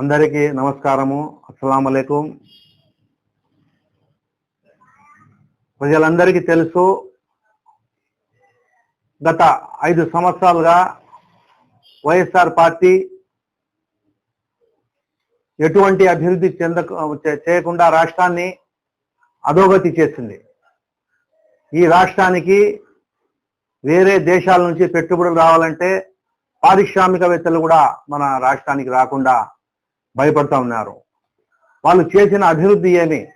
అందరికీ నమస్కారము. అస్సలం అలైకుం ప్రజలందరికీ తెలుసు గత ఐదు సంవత్సరాలుగా వైఎస్ఆర్ పార్టీ ఎటువంటి అభివృద్ధి చెందక చేయకుండా రాష్ట్రాన్ని అధోగతి చేసింది. ఈ రాష్ట్రానికి వేరే దేశాల నుంచి పెట్టుబడులు రావాలంటే పారిశ్రామికవేత్తలు కూడా మన రాష్ట్రానికి రాకుండా భయపడతా ఉన్నారు. వాళ్ళు చేసిన అభివృద్ధి ఏమి?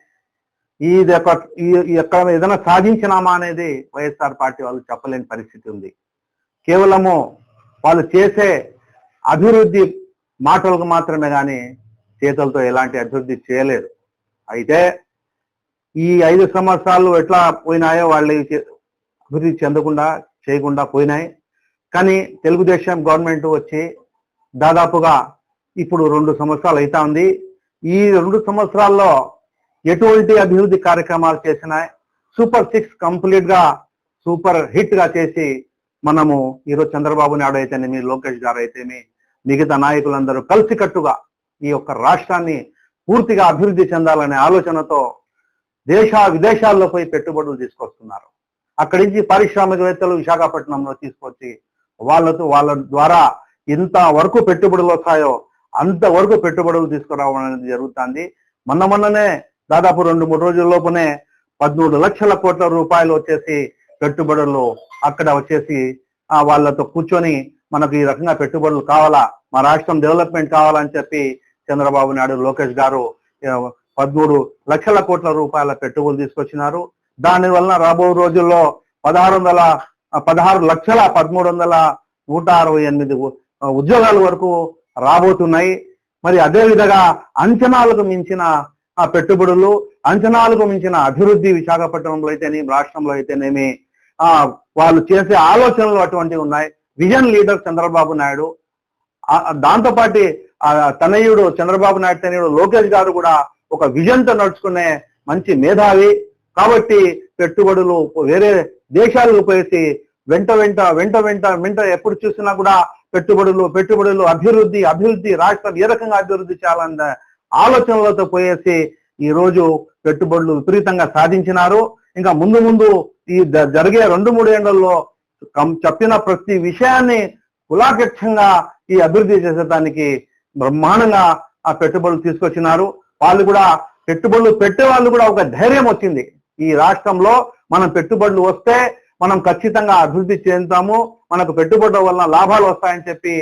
ఇది ఈ ఎక్కడ ఏదైనా సాధించినామా అనేది వైఎస్ఆర్ పార్టీ వాళ్ళు చెప్పలేని పరిస్థితి ఉంది. కేవలము వాళ్ళు చేసే అభివృద్ధి మాటలకు మాత్రమే కానీ చేతులతో ఎలాంటి అభివృద్ధి చేయలేదు. అయితే ఈ ఐదు సంవత్సరాలు ఎట్లా పోయినాయో వాళ్ళు చే- అభివృద్ధి చెందకుండా చేయకుండా పోయినాయి. కానీ తెలుగుదేశం గవర్నమెంట్ వచ్చి దాదాపుగా ఇప్పుడు రెండు సంవత్సరాలు అయితా ఉంది. ఈ రెండు సంవత్సరాల్లో ఎటువంటి అభివృద్ధి కార్యక్రమాలు చేసినాయి సూపర్ సిక్స్ కంప్లీట్గా సూపర్ హిట్గా చేసి మనము ఈరోజు చంద్రబాబు నాయుడు అయితేనేమి లోకేష్ గారు అయితేమి మిగతా నాయకులందరూ కలిసికట్టుగా ఈ యొక్క రాష్ట్రాన్ని పూర్తిగా అభివృద్ధి చెందాలనే ఆలోచనతో దేశ విదేశాల్లో పోయి పెట్టుబడులు తీసుకొస్తున్నారు. అక్కడి నుంచి పారిశ్రామికవేత్తలు విశాఖపట్నంలో తీసుకొచ్చి వాళ్ళతో వాళ్ళ ద్వారా ఇంత వరకు పెట్టుబడులు వస్తాయో అంతవరకు పెట్టుబడులు తీసుకురావడం అనేది జరుగుతుంది. మొన్న మొన్ననే దాదాపు రెండు మూడు రోజుల లోపునే పదమూడు లక్షల కోట్ల రూపాయలు వచ్చేసి పెట్టుబడులు అక్కడ వచ్చేసి వాళ్ళతో కూర్చొని మనకు ఈ రకంగా పెట్టుబడులు కావాలా మా రాష్ట్రం డెవలప్మెంట్ కావాలని చెప్పి చంద్రబాబు నాయుడు లోకేష్ గారు పదమూడు లక్షల కోట్ల రూపాయల పెట్టుబడులు తీసుకొచ్చినారు. దాని వలన రాబో రోజుల్లో పదహారు వందల పదహారు లక్షల పదమూడు వందల నూట అరవై ఎనిమిది ఉద్యోగాల వరకు రాబోతున్నాయి. మరి అదే విధంగా అంచనాలకు మించిన ఆ పెట్టుబడులు అంచనాలకు మించిన అభివృద్ధి విశాఖపట్నంలో అయితేనేమి రాష్ట్రంలో అయితేనేమి ఆ వాళ్ళు చేసే ఆలోచనలు అటువంటివి ఉన్నాయి. విజన్ లీడర్ చంద్రబాబు నాయుడు దాంతోపాటి ఆ తనయుడు చంద్రబాబు నాయుడు తనయుడు లోకేష్ గారు కూడా ఒక విజన్తో నడుచుకునే మంచి మేధావి. కాబట్టి పెట్టుబడులు వేరే దేశాలకు పోయేసి వెంట వెంట వెంట వెంట వెంట ఎప్పుడు చూసినా కూడా పెట్టుబడులు పెట్టుబడులు అభివృద్ధి అభివృద్ధి రాష్ట్రం ఏ రకంగా అభివృద్ధి చేయాలన్న ఆలోచనలతో పోయేసి ఈ రోజు పెట్టుబడులు విపరీతంగా సాధించినారు. ఇంకా ముందు ముందు ఈ జరిగే రెండు మూడు ఏళ్ళలో చెప్పిన ప్రతి విషయాన్ని కులాకక్షంగా ఈ అభివృద్ధి చేసేదానికి బ్రహ్మాండంగా ఆ పెట్టుబడులు తీసుకొచ్చినారు. వాళ్ళు కూడా పెట్టుబడులు పెట్టే వాళ్ళు కూడా ఒక ధైర్యం వచ్చింది. ఈ రాష్ట్రంలో మనం పెట్టుబడులు వస్తే మనం ఖచ్చితంగా అభివృద్ధి చెందుతాము మనకు పెట్టుబడుల వలన లాభాలు వస్తాయని చెప్పి